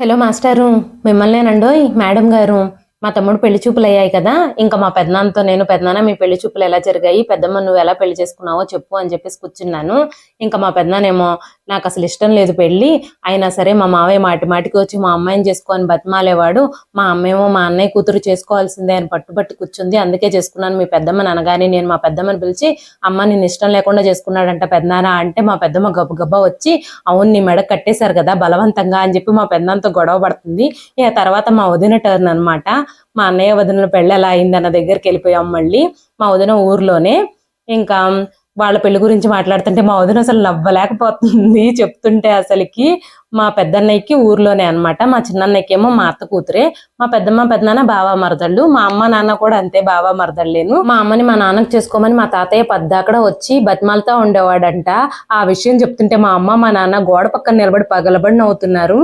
Hello మాస్టారు మిమ్మల్నేనండోయ్ madam గారు. మా తమ్ముడు పెళ్ళి చూపులు అయ్యాయి కదా ఇంకా మా పెద్దనాన్నతో నేను పెద్దనాన్న మీ పెళ్ళి చూపులు ఎలా జరిగాయి పెద్దమ్మ నువ్వు ఎలా పెళ్ళి చేసుకున్నావో చెప్పు అని చెప్పేసి కూర్చున్నాను. ఇంకా మా పెద్దనాన్నేమో నాకు అసలు ఇష్టం లేదు పెళ్ళి. అయినా సరే మా మావయ్య మాటి మాటికి వచ్చి మా అమ్మాయిని చేసుకొని బతిమాలేవాడు. మా అమ్మేమో మా అన్నయ్య కూతురు చేసుకోవాల్సిందే అని పట్టుబట్టి కూర్చుంది. అందుకే చేసుకున్నాను. మీ పెద్దమ్మని అనగానే నేను మా పెద్దమ్మని పిలిచి అమ్మ నేను ఇష్టం లేకుండా చేసుకున్నాడంట పెద్దనాన్న అంటే మా పెద్దమ్మ గబగబ వచ్చి అవును నీ మెడ కట్టేశారు కదా బలవంతంగా అని చెప్పి మా పెద్దంతో గొడవ పడుతుంది. ఇక తర్వాత మా వదిన టర్న్ అన్నమాట. మా అన్నయ్య వదిన పెళ్ళి ఎలా అయిందన్న దగ్గరికి వెళ్ళిపోయాం మళ్ళీ. మా వదిన ఊర్లోనే. ఇంకా వాళ్ళ పెళ్ళి గురించి మాట్లాడుతుంటే మా వదిన అసలు నవ్వలేకపోతుంది. చెప్తుంటే అసలుకి మా పెద్దన్నయ్యకి ఊర్లోనే అనమాట మా చిన్నన్నయ్యకి ఏమో మా అత్త కూతురే. మా పెద్దమ్మ పెద్దనాన్న బావా మరదళ్ళు. మా అమ్మ నాన్న కూడా అంతే బావా మరదళ్ళేను. మా అమ్మని మా నాన్నకి చేసుకోమని మా తాతయ్య పద్దాకడ వచ్చి బతిమాలతో ఉండేవాడంట. ఆ విషయం చెప్తుంటే మా అమ్మ మా నాన్న గోడ పక్కన నిలబడి పగలబడి నవ్వుతున్నారు.